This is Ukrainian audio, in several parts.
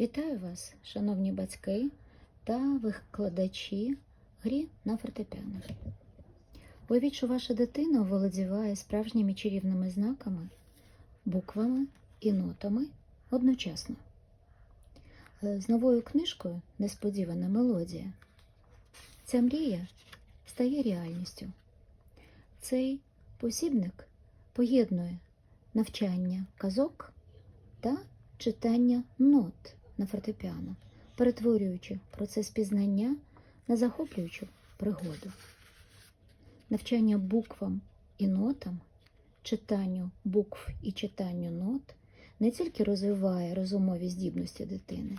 Вітаю вас, шановні батьки та викладачі грі на фортепіано. Уявіть, що ваша дитина володіває справжніми чарівними знаками, буквами і нотами одночасно. Е, З новою книжкою Несподівана мелодія. Ця мрія стає реальністю. Цей посібник поєднує навчання казок та читання нот на фортепіано, перетворюючи процес пізнання на захоплюючу пригоду. Навчання буквам і нотам, читанню букв і читанню нот не тільки розвиває розумові здібності дитини,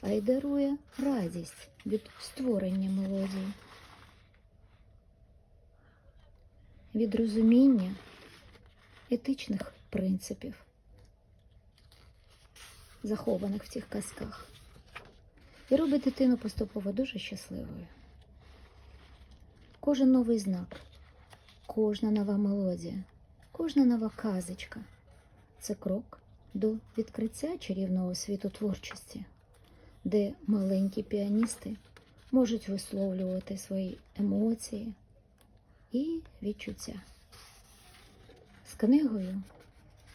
а й дарує радість від створення мелодії, від розуміння етичних принципів захованих в цих казках, і робить дитину поступово дуже щасливою. Кожен новий знак, кожна нова мелодія, кожна нова казочка це крок до відкриття чарівного світу творчості, де маленькі піаністи можуть висловлювати свої емоції і відчуття. З книгою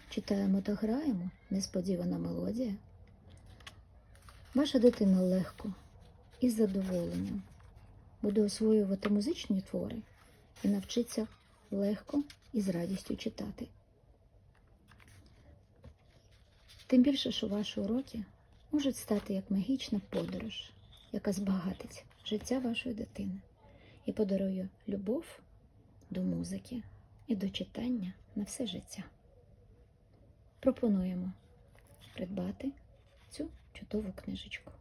читаємо та граємо несподівана мелодія. Ваша дитина легко і з задоволенням буде освоювати музичні твори і навчиться легко і з радістю читати. Тим більше, що ваші уроки можуть стати як магічна подорож, яка збагатить життя вашої дитини і подарує любов до музики і до читання на все життя. Пропонуємо придбати цю чудову книжечку.